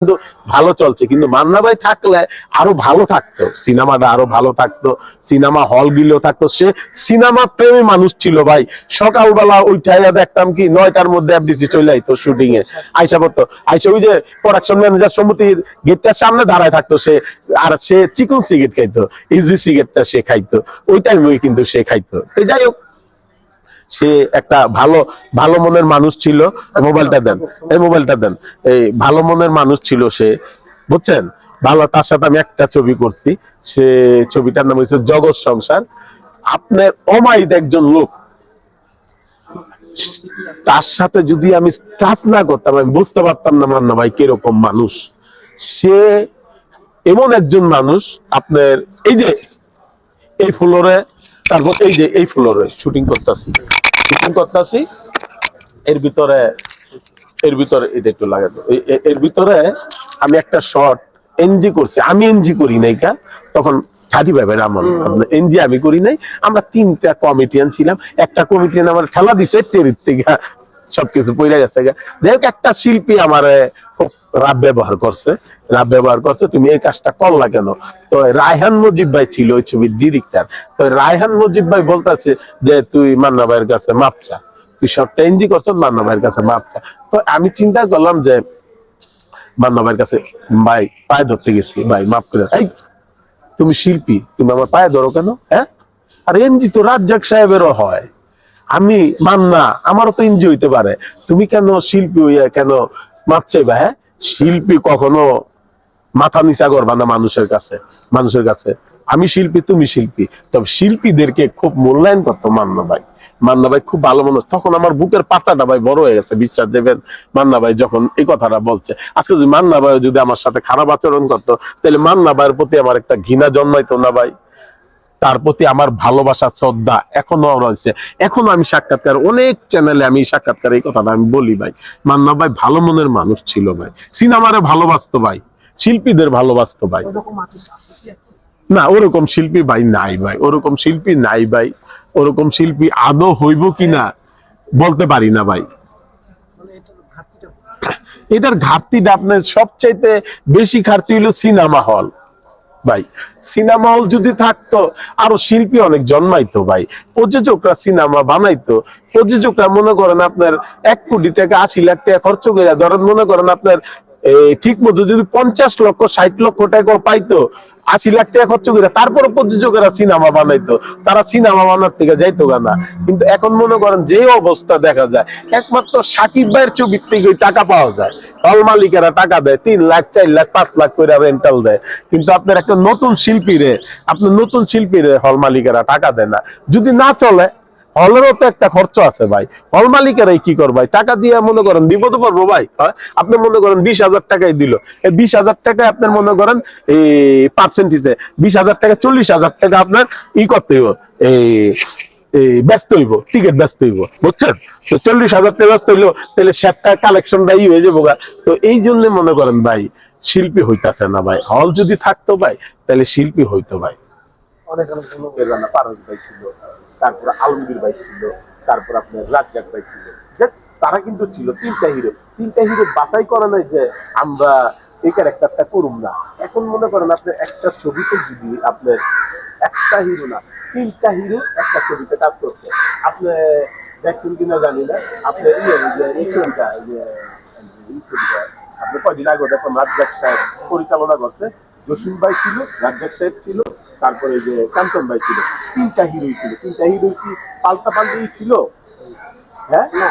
কিন্তু ভালো চলছে। কিন্তু মান্না ভাই থাকলে আরও ভালো থাকতো। সিনেমাটা আরও ভালো থাকতো। সিনেমা হলগুলো থাকতো। সে সিনেমা প্রেমী মানুষ ছিল ভাই। সকালবেলা উঠাইয়া দেখতাম কি নয়টার মধ্যে এফডিসি শুটিং এ। আইসা করতো আইসা ওই যে প্রোডাকশন ম্যানেজার সমিতির গেটটার সামনে দাঁড়ায় থাকতো সে। আর সে চিকন সিগারেট খাইতো। ইজি সিগারেটটা সে খাইতো। ওই টাইমে কিন্তু সে খাইতো। তো যাই হোক সে একটা ভালো ভালো মনের মানুষ ছিল। মোবাইলটা দেন, এই মোবাইলটা দেন। এই ভালো মনের মানুষ ছিল সে, বুঝছেন? ভালো, তার সাথে আমি একটা ছবি করছি। সে ছবিটার নাম হচ্ছে জগৎ সংসার। আপনার অমায়িক একজন লোক। তার সাথে যদি আমি কাজ না করতাম, আমি বুঝতে পারতাম না, মান্না ভাই, কীরকম মানুষ। সে এমন একজন মানুষ, আপনার এই যে, এই ফ্লোরে তারপর এই যে, এই ফ্লোরে শুটিং করতেছি। শুটিং করতেছি এর ভিতরে এর ভিতরে এটা একটু লাগাতো এর ভিতরে আমি একটা শর্ট এনজি করছি। আমি এনজি করি নাই কা। তখন খাদি ভাবে রামন এনজি আমি করি নাই। আমরা তিনটা কমিটিয়ান ছিলাম। একটা কমিটিয়ান আমার খেলা দিছে টেরির থেকে সবকিছু পইরা গেছে গা। যাই হোক একটা শিল্পী আমার রাব ব্যবহার করছে, রাব ব্যবহার করছে, তুমি এই কাজটা কেন? তো রায়হান মুজিব ভাই ছিল ওই ছবির ডিরেক্টর তো রায়হান মুজিব ভাই বলতেছে যে, তুই মান্না ভাইয়ের কাছে তুই করছ মান্না ভাইয়ের কাছে তো আমি চিন্তা করলাম যে, মান্না ভাইয়ের কাছে ভাই, পায়ে ধরতে গেছি ভাই, মাপ করে এই, তুমি শিল্পী, তুমি আমার পায়ে ধরো কেন? হ্যাঁ? আর এনজি তো রাজ্জাক সাহেবেরও হয়। আমি মান্না, আমারও তো এনজি হইতে পারে। তুমি কেন শিল্পী হইয়া কেন মাপ চাইবা হ্যাঁ? শিল্পী কখনো মাথা নিচা করবা না মানুষের কাছে মানুষের কাছে। আমি শিল্পী, তুমি শিল্পী। তবে শিল্পীদেরকে খুব মূল্যায়ন করতো মান্না ভাই। মান্না ভাই খুব ভালো মানুষ। তখন আমার বুকের পাতাটা ভাই বড় হয়ে গেছে, বিশ্বাস দেবেন। মান্না ভাই যখন এই কথাটা বলছে, আজকে যদি মান্না ভাই যদি আমার সাথে খারাপ আচরণ করতো, তাহলে মান্না ভাইয়ের প্রতি আমার একটা ঘৃণা জন্মাইতো না ভাই। তার প্রতি আমার ভালোবাসা শ্রদ্ধা এখনও রয়েছে। এখনও আমি সাক্ষাৎকার অনেক চ্যানেলে আমি সাক্ষাৎকার এই কথাটা আমি বলি ভাই। মান্না ভাই ভালো মনের মানুষ ছিল ভাই। সিনেমারে ভালোবাসতো ভাই। শিল্পীদের ভালোবাসতো ভাই। কি? না ওরকম শিল্পী ভাই নাই ভাই। ওরকম শিল্পী নাই ভাই। ওরকম শিল্পী আদৌ হইব কিনা বলতে পারি না ভাই। মানে এটার ঘাটতিটা আপনার সবচাইতে বেশি ঘাটতি হলো সিনেমা হল। ভাই। সিনেমা হল যদি থাকতো, আরও শিল্পী অনেক জন্মাইতো ভাই। প্রযোজকরা সিনেমা বানাইতো। প্রযোজকরা মনে করেন আপনার এক কোটি টাকা, আশি লাখ টাকা খরচ করে ধরেন, মনে করেন আপনার ঠিক মতো যদি পঞ্চাশ লক্ষ, ষাট লক্ষ টাকা পাইতো, আশি লাখ টাকা খরচ করে তারপরে প্রযোজকেরা সিনেমা বানাইতো। তারা সিনেমা বানার থেকে যাইতো না। কিন্তু এখন মনে করেন যে অবস্থা দেখা যায়, একমাত্র সাকিব ভাইয়ের ছবির থেকে টাকা পাওয়া যায়। হল মালিকেরা টাকা দেয়, তিন লাখ, চার লাখ, পাঁচ লাখ করে রেন্টাল দেয়। কিন্তু আপনার একটা নতুন শিল্পীরে, আপনার নতুন শিল্পীরে হল মালিকেরা টাকা দেয় না। যদি না চলে হলেরও তো একটা খরচ আছে ভাই। হল মালিকেরাই কি কর ভাই? টাকা দিয়ে মনে করেন বিপদে পড়ব ভাই হ্যাঁ? আপনি মনে করেন বিশ হাজার টাকাই দিল। এই বিশ হাজার টাকায় আপনার মনে করেন এই পার্সেন্টেজে বিশ হাজার টাকা, চল্লিশ হাজার টাকা আপনার ই করতে হইব, এই এই ব্যস্ত হইব টিকিট ব্যস্ত হইব, বুঝছেন? তো চল্লিশ হাজার টাকা ব্যস্ত হইল, তাহলে শেয়ারটা কালেকশনটা ই হয়ে যাব তো এই জন্য মনে করেন ভাই, শিল্পী হইতাছে না ভাই। হল যদি থাকতো ভাই, তাহলে শিল্পী হইতো ভাই। অনেক অনেক ভাই ছিল তারপর আলমগীর ভাই ছিল, তারপর আপনার রাজ্জাক ভাই ছিল। তারা কিন্তু ছিল তিনটা হিরো। তিনটা হিরো বাছাই করে নাই যে আমরা এই ক্যারেক্টারটা করুম না। এখন মনে করেন আপনি একটা ছবিতে যদি আপনার একটা হিরো না, তিনটা হিরো একটা ছবিতে কাজ করছে। আপনি দেখছেন কিনা জানি না। আপনার এই ছবিটা, আপনি কয়দিন আগে দেখলাম রাজ্জাক সাহেব পরিচালনা করছে। জসিম ভাই ছিল, রাজ্জাক সাহেব ছিল তারপরে যে কাঞ্চন ভাই ছিল তিনটা হিরোই ছিল। তিনটা হিরোই কি পাল্টা পাল্টি ছিল? হ্যাঁ? না।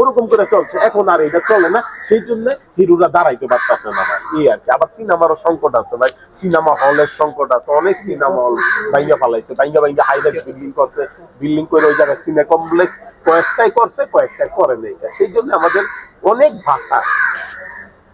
ওরকম করে চলছে। এখন আর এটা চলে না। সেই জন্য হিরোরা দাঁড়াইতে পারতেছে না ভাই। এই আর কি। আবার সিনেমারও সংকট আছে ভাই। সিনেমা হলের সংকট আছে। অনেক সিনেমা হল ভাইঙ্গা ফালাইছে। ভাইঙ্গা হাইরাইট বিল্ডিং করছে। বিল্ডিং করে ওই জায়গায় সিনে কমপ্লেক্স কয়েকটাই করছে কয়েকটাই করে নেই। সেই জন্য আমাদের অনেক ভাষা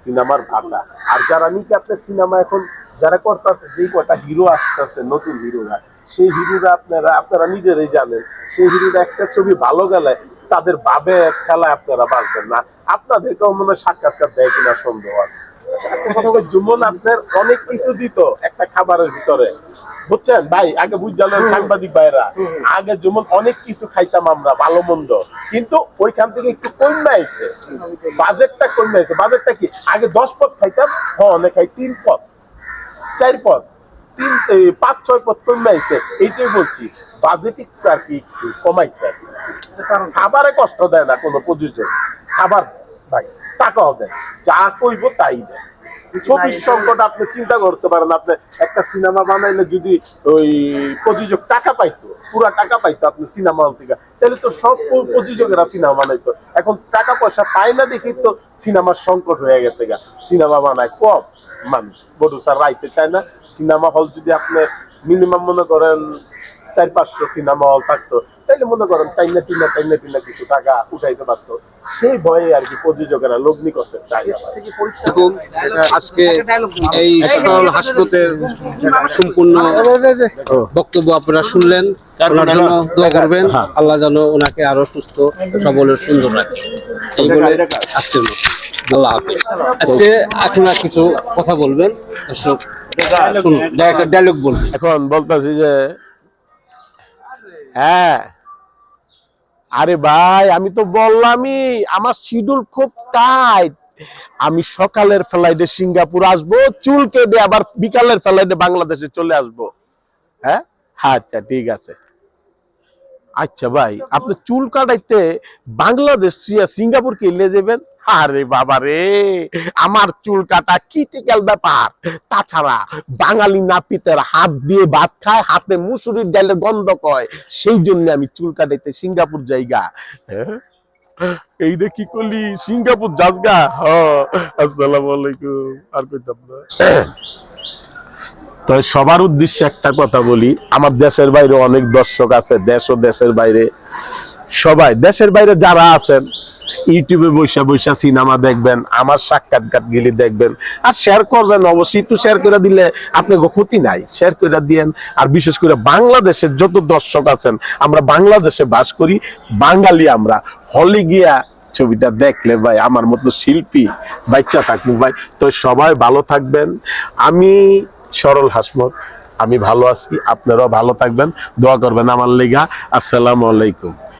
সিনেমার ভাষা আর যারা নিচে আপনার সিনেমা এখন যারা করতেছে যেই কটা হিরো আসতেছে নতুন হিরোরা সেই হিরোরা আপনারা আপনারা নিজেরাই জানেন সেই হিরোরা একটা ছবি ভালো গেলে তাদের ভাবে খেলা আপনারা বাঁচবেন না। আপনাদেরকেও মনে হয় সাক্ষাৎকার দেয় কিনা সন্দেহ আছে। জুমন আপনার অনেক কিছু দিত একটা খাবারের ভিতরে। বুঝছেন? ভাই আগে বুঝলাম সাংবাদিক ভাইরা আগে যেমন অনেক কিছু খাইতাম আমরা ভালো মন্দ। কিন্তু ওইখান থেকে একটু কমে আইছে। বাজেটটা কমে আইছে। বাজেটটা কি? আগে দশ পথ খাইতাম হ্যাঁ অনেক খাই তিন পথ চার পথ তিন পাঁচ ছয় পথ কমে আইছে। এইটাই বলছি বাজেট একটু আর কি কমাইছে? কারণ খাবারে কষ্ট দেয় না কোনো প্রযোজক খাবার ভাই টাকাও দেয় যা কইব তাই দেয়। ছবির সংকট আপনি চিন্তা করতে পারেন আপনি একটা সিনেমা বানাইলে যদি ওই প্রযোজক টাকা পাইতো পুরা টাকা পাইতো আপনি সিনেমা হল থেকে তাহলে তো সব প্রযোজকেরা সিনেমা বানাইতো। এখন টাকা পয়সা পায় না দেখি তো সিনেমার সংকট হয়ে গেছে গা সিনেমা বানায় কম। মানুষ। প্রডিউসার রাইতে চায় না। সিনেমা হল যদি আপনি মিনিমাম মনে করেন চার পাঁচশো সিনেমা হল থাকতো তাইলে মনে করেন টাইনা টিনা টাইনা টিনা কিছু টাকা উঠাইতে পারতো। সেই ভয়ে আর কি প্রযোজকেরা লগ্নি করতে চায় পরীক্ষা দেখুন আজকে এই সরল হাসপাতের সম্পূর্ণ বক্তব্য আপনারা শুনলেন। ওনার জন্য দোয়া করবেন। আল্লাহ যেন ওনাকে আরও সুস্থ সবলের সুন্দর রাখে। এই বলে আজকের মতো। আজকে আপনারা কিছু কথা বলবেন। ডায়লগ এখন বলতেছি যে হ্যাঁ আরে ভাই, আমি তো বললামই, আমার শিডিউল খুব টাইট আমি সকালের ফ্লাইটে সিঙ্গাপুর আসব, চুল কেটে আবার বিকালের ফ্লাইটে বাংলাদেশে চলে আসব। হ্যাঁ? আচ্ছা ঠিক আছে। আচ্ছা ভাই আপনি চুল কাটাইতে বাংলাদেশ সিঙ্গাপুর কে নিয়ে যাবেন? আরে বাবা রে আমার চুল কাটা ক্রিটিক্যাল ব্যাপার। তাছাড়া বাঙালি নাপিতের হাত দিয়ে ভাত খায় হাতে মুসুরির ডালের গন্ধ কয় সেই জন্য আমি চুল কাটাইতে সিঙ্গাপুর জায়গা এইটা কি করলি? সিঙ্গাপুর যাসগা? হ আসসালামু আলাইকুম। আর কইতাম না। তো সবার উদ্দেশ্যে একটা কথা বলি, আমার দেশের বাইরে অনেক দর্শক আছে, দেশ ও দেশের বাইরে। সবাই, দেশের বাইরে যারা আছেন, ইউটিউবে বৈশা বৈশা সিনেমা দেখবেন, আমার সাক্ষাৎকার গেলে দেখবেন। আর শেয়ার করবেন, অবশ্যই একটু শেয়ার করে দিলে আপনার ক্ষতি নাই। শেয়ার করে দিয়েন, আর বিশেষ করে বাংলাদেশের যত দর্শক আছেন, আমরা বাংলাদেশে বাস করি, বাঙালি আমরা। হলে গিয়া ছবিটা দেখলে ভাই, আমার মতো শিল্পী বাচ্চা থাকব ভাই। তো সবাই ভালো থাকবেন। আমি সরল হাসমত। আমি ভালো আছি আপনারাও ভালো থাকবেন। দোয়া করবেন আমার লেগা। আসসালামু আলাইকুম।